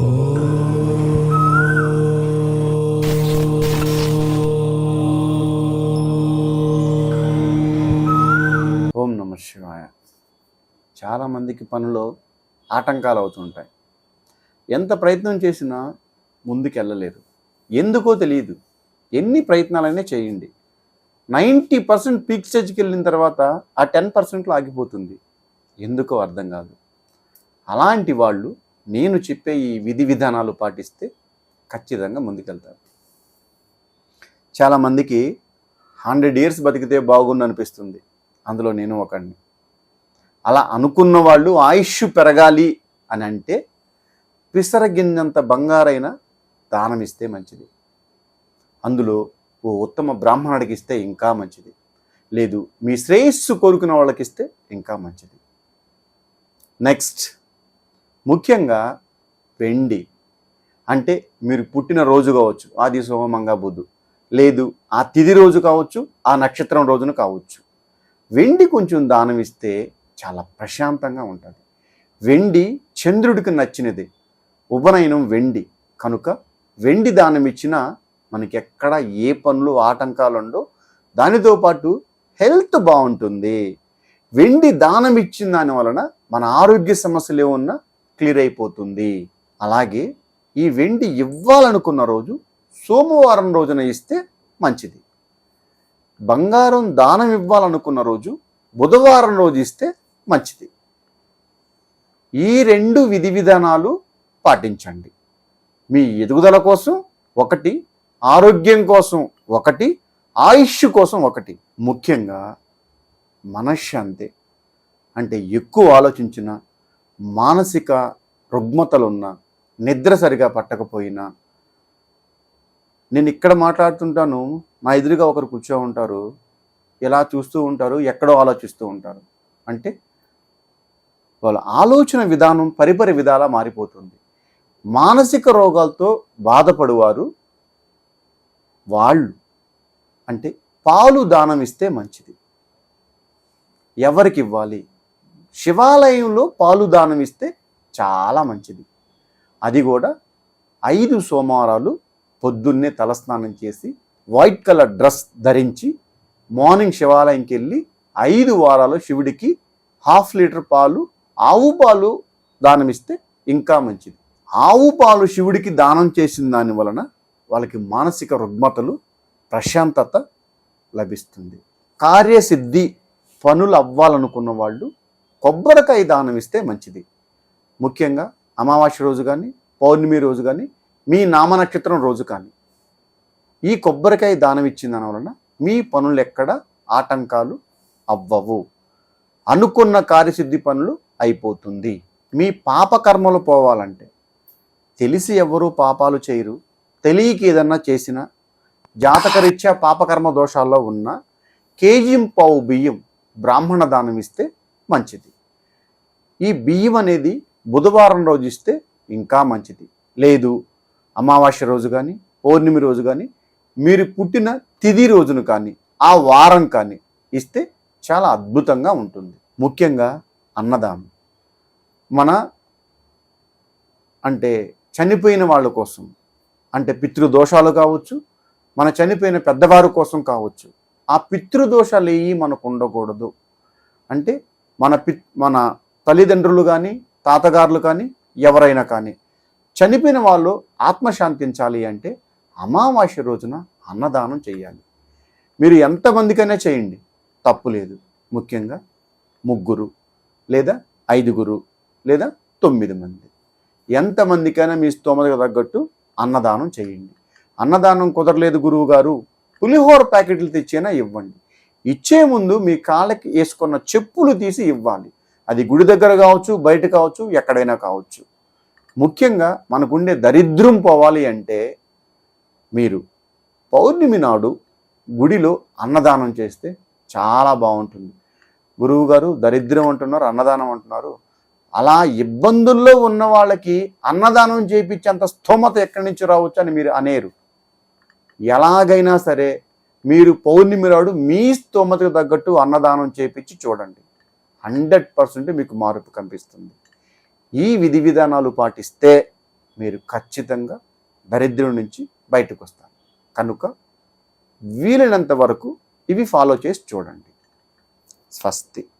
ఓం నమ శివాయ. చాలామందికి పనిలో ఆటంకాలు అవుతుంటాయి ఎంత ప్రయత్నం చేసినా ముందుకెళ్ళలేదు. ఎందుకో తెలియదు. ఎన్ని ప్రయత్నాలైనా చేయండి. నైంటీ పర్సెంట్ పీక్ స్టేజ్కి వెళ్ళిన తర్వాత ఆ టెన్ పర్సెంట్లో ఆగిపోతుంది. ఎందుకో అర్థం కాదు. అలాంటి వాళ్ళు నేను చెప్పే ఈ విధి విధానాలు పాటిస్తే ఖచ్చితంగా ముందుకెళ్తారు. చాలామందికి హండ్రెడ్ ఇయర్స్ బతికితే బాగుండు అనిపిస్తుంది. అందులో నేను ఒకడిని అలా అనుకున్న వాళ్ళు ఆయుష్ పెరగాలి అని అంటే పిసరగిన్నంత బంగారైన దానం ఇస్తే మంచిది. అందులో ఓ ఉత్తమ బ్రాహ్మణుడికి ఇస్తే ఇంకా మంచిది. లేదు మీ శ్రేయస్సు కోరుకున్న వాళ్ళకి ఇస్తే ఇంకా మంచిది. నెక్స్ట్. ముఖ్యంగా వెండి. అంటే మీరు పుట్టిన రోజు కావచ్చు ఆది సోమంగా బుద్ధు లేదు ఆ తిది రోజు కావచ్చు ఆ నక్షత్రం రోజున కావచ్చు. వెండి కొంచెం దానం ఇస్తే చాలా ప్రశాంతంగా ఉంటుంది. వెండి చంద్రుడికి నచ్చినది. ఉపనయనం వెండి. కనుక వెండి దానం ఇచ్చినా మనకి ఎక్కడ ఏ పనులు ఆటంకాలు ఉండవు దానితో పాటు హెల్త్ బాగుంటుంది. వెండి దానం ఇచ్చిన దాని వలన మన ఆరోగ్య సమస్యలు ఏమన్నా క్లియర్ అయిపోతుంది అలాగే ఈ వెండి ఇవ్వాలనుకున్న రోజు సోమవారం రోజున ఇస్తే మంచిది. బంగారం దానం ఇవ్వాలనుకున్న రోజు బుధవారం రోజు ఇస్తే మంచిది. ఈ రెండు విధి విధానాలు పాటించండి. మీ ఎదుగుదల కోసం ఒకటి ఆరోగ్యం కోసం ఒకటి ఆయుష్ కోసం ఒకటి. ముఖ్యంగా మనశ్శాంతి. అంటే ఎక్కువ ఆలోచించిన మానసిక రుగ్మతలున్న నిద్ర సరిగా పట్టకపోయినా నేను ఇక్కడ మాట్లాడుతుంటాను నా ఎదురుగా ఒకరు కూర్చో ఉంటారు ఇలా చూస్తూ ఉంటారు ఎక్కడో ఆలోచిస్తూ ఉంటారు. అంటే వాళ్ళ ఆలోచన విధానం పరిపరి విధాలా మారిపోతుంది. మానసిక రోగాలతో బాధపడువారు వాళ్ళు. అంటే పాలు దానం ఇస్తే మంచిది. ఎవరికి ఇవ్వాలి? శివాలయంలో పాలు దానం ఇస్తే చాలా మంచిది. అది కూడా ఐదు సోమవారాలు పొద్దున్నే తలస్నానం చేసి వైట్ కలర్ డ్రెస్ ధరించి మార్నింగ్ శివాలయంకి వెళ్ళి ఐదు వారాలు శివుడికి హాఫ్ లీటర్ పాలు ఆవు పాలు దానం ఇస్తే ఇంకా మంచిది. ఆవు పాలు శివుడికి దానం చేసిన దాని వలన వాళ్ళకి మానసిక రుగ్మతలు ప్రశాంతత లభిస్తుంది. కార్యసిద్ధి పనులు అవ్వాలనుకున్న వాళ్ళు కొబ్బరికాయ దానం ఇస్తే మంచిది. ముఖ్యంగా అమావాస్య రోజు కానీ పౌర్ణమి రోజు కానీ మీ నామనక్షత్రం రోజు కానీ. ఈ కొబ్బరికాయ దానం ఇచ్చిందన వలన మీ పనులు ఎక్కడ? ఆటంకాలు అవ్వవు. అనుకున్న కార్యసిద్ధి పనులు అయిపోతుంది. మీ పాపకర్మలు పోవాలంటే తెలిసి ఎవరూ పాపాలు చేయరు. తెలియక ఏదన్నా చేసినా జాతకరీత్యా పాపకర్మ దోషాల్లో ఉన్న కేజీ పావు బియ్యం బ్రాహ్మణ దానం ఇస్తే మంచిది. ఈ బియ్యం అనేది బుధవారం రోజు ఇస్తే ఇంకా మంచిది. లేదు అమావాస్య రోజు కానీ పౌర్ణమి రోజు కానీ మీరు పుట్టిన తిది రోజును కానీ ఆ వారం కానీ ఇస్తే చాలా అద్భుతంగా ఉంటుంది. ముఖ్యంగా అన్నదానం. మన అంటే చనిపోయిన వాళ్ళ కోసం అంటే పితృదోషాలు కావచ్చు మన చనిపోయిన పెద్దవారి కోసం కావచ్చు ఆ పితృదోషాలు ఏవి మనకు ఉండకూడదు. అంటే మన పి మన తల్లిదండ్రులు కానీ తాతగారులు కానీ ఎవరైనా కానీ చనిపోయిన వాళ్ళు ఆత్మశాంతించాలి అంటే అమావాస్య రోజున అన్నదానం చేయాలి. మీరు ఎంతమందికైనా చేయండి. తప్పు లేదు. ముఖ్యంగా ముగ్గురు లేదా ఐదుగురు లేదా తొమ్మిది మంది. ఎంతమందికైనా మీ స్తోమతకు తగ్గట్టు అన్నదానం చేయండి. అన్నదానం కుదరలేదు గురువు గారు పులిహోర ప్యాకెట్లు తెచ్చైనా ఇవ్వండి. ఇచ్చే ముందు మీ కాళ్ళకి వేసుకున్న చెప్పులు తీసి ఇవ్వాలి. అది గుడి దగ్గర కావచ్చు బయట కావచ్చు ఎక్కడైనా కావచ్చు. ముఖ్యంగా మనకుండే దరిద్రం పోవాలి అంటే మీరు పౌర్ణమి నాడు గుడిలో అన్నదానం చేస్తే చాలా బాగుంటుంది. గురువు గారు దరిద్రం అంటున్నారు అన్నదానం అంటున్నారు. అలా ఇబ్బందుల్లో ఉన్న వాళ్ళకి అన్నదానం చేయించేంత స్తోమత ఎక్కడి నుంచి రావచ్చు అని మీరు అనేరు. ఎలాగైనా సరే మీరు పౌర్ణమి నాడు మీ స్తోమతకు తగ్గట్టు అన్నదానం చేపించి చూడండి. హండ్రెడ్ పర్సెంట్ మీకు మార్పు కనిపిస్తుంది. ఈ విధి విధానాలు పాటిస్తే మీరు ఖచ్చితంగా దరిద్రం నుంచి బయటకు వస్తారు. కనుక వీలైనంత వరకు ఇవి ఫాలో చేసి చూడండి. స్వస్తి.